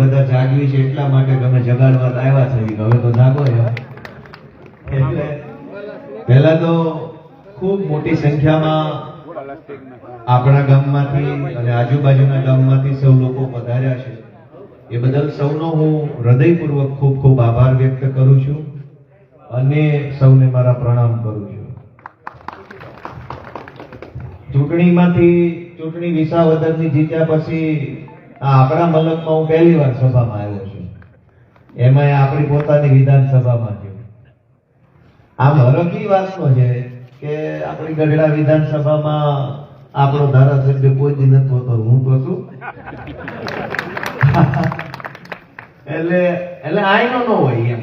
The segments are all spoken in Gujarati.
બધા જાગ્યું છે એટલા માટે તમે જગાડવા આવ્યા છે હવે તો જાગો એટલે પહેલા તો ખૂબ મોટી સંખ્યામાં આપણા ગામમાંથી અને આજુબાજુના ગામમાંથી સૌ લોકો પધાર્યા છે. એ બદલ સૌનો હું હૃદયપૂર્વક ખૂબ ખૂબ આભાર વ્યક્ત કરું છું અને સૌને મારા પ્રણામ કરું છું. ચૂંટણીમાંથી ચૂંટણી વિસાવદરની જીત્યા પછી આ આપણા મલકમાં હું પહેલી વાર સભામાં આવ્યો છું. એમાં આપણી પોતાની વિધાનસભામાં થયું. આમ હરખી વાતનો છે કે આપણી ગઢડા વિધાનસભામાં આપણો ધારાસભ્ય કોઈ દી નથી હોતો, હું તો છું. એટલે એટલે આઈનો ન હોય એમ.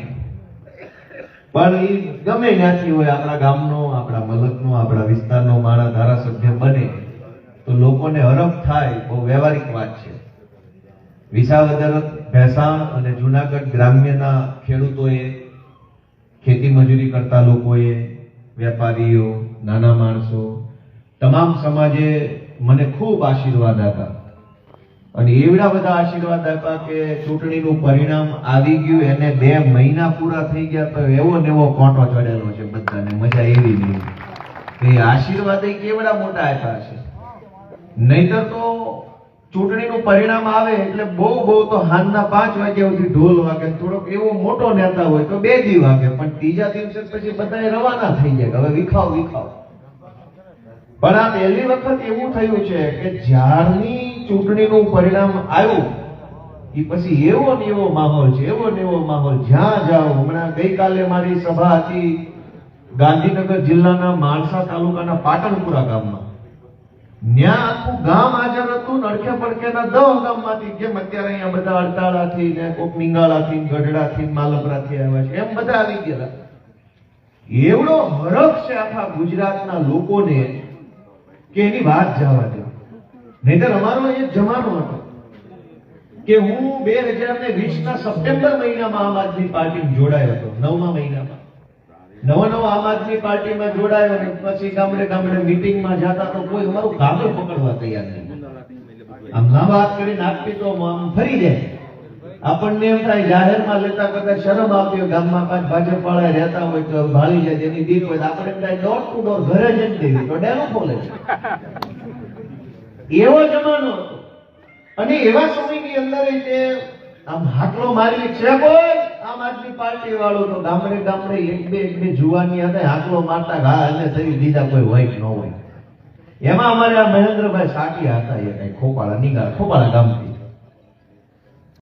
પણ એ ગમે ત્યાંથી હોય, આપણા ગામનો, આપણા મલકનો, આપણા વિસ્તારનો મારા ધારાસભ્ય બને, તો લોકોને હરખ થાય, બહુ વ્યવહારિક વાત છે. વિસાવદર, ભેસાણ અને જુનાગઢ ગ્રામ્યના ખેડૂતોએ ખેતી મજૂરી કરતા લોકોએ, વેપારીઓ, નાના માણસો, તમામ સમાજે મને ખૂબ આશીર્વાદ આપ્યા. અને એવડા બધા આશીર્વાદ આપ્યા કે ચૂંટણીનું પરિણામ આવી ગયું, એને બે મહિના પૂરા થઈ ગયા, તો એવો ને એવો કોટો ચડેલો છે બધાને, મજા એવી નહીં. કે આશીર્વાદ કેવડા મોટા આપ્યા છે? નહીતર તો ચૂંટણીનું પરિણામ આવે એટલે બહુ બહુ તો હાનના પાંચ વાગ્યા સુધી ઢોલ વાગે થોડોક એવો મોટો નેતા હોય તો બે દી વાગે. પણ ત્રીજા દિવસે પછી બધા રવાના થઈ જાય હવે વિખાવ વિખાવ. પણ આ પહેલી વખત એવું થયું છે કે જ્યારની ચૂંટણીનું પરિણામ આવ્યું એ પછી એવો ને એવો માહોલ છે, એવો ને એવો માહોલ. જ્યાં જાઓ, હમણાં ગઈકાલે મારી સભા હતી ગાંધીનગર જિલ્લાના માણસા તાલુકાના પાટણપુરા ગામમાં. એવડો હરખ છે આખા ગુજરાતના લોકોને કે એની વાત જવા દે. નહીતર અમારો એ જમાનો હતો કે હું બે હજાર ને વીસ ના સપ્ટેમ્બર મહિનામાં આમ આદમી પાર્ટી જોડાયો હતો, નવમા મહિનામાં. નવો નવો આમ આદમી પાર્ટીમાં જોડાયો ને પછી ગામડે ગામડે મીટિંગમાં જતા તો કોઈ અમારું ગામડે પકડવા તૈયાર નહીં. આમ ના વાત કરીને આપી તો આમ ફરી જાય. આપણને એમ થાય, જાહેરમાં લેતા કરતા શરમ આપી ગામમાં પાંચ ભાજપ વાળા રહેતા હોય તો ભાળી જાય, જેની દીક હોય આપણે એમ થાય ડોર ટુ ડોર ઘરે જ દેવી. તો ડેરો ખોલે એવો જમાનો અને એવા સમયની અંદર જે આમ હાકલો મારી છે કોઈ? આમ આદમી પાર્ટી વાળો તો ગામડે ગામડે એક બે એક બે જુવાની હતા હાકલો મારતા ઘા અને થઈ બીજા કોઈ હોય ન હોય. એમાં અમારે આ મહેન્દ્રભાઈ સાટિયા હતા એ કઈ ખોપાળા નિગાળ ખોપાળા ગામ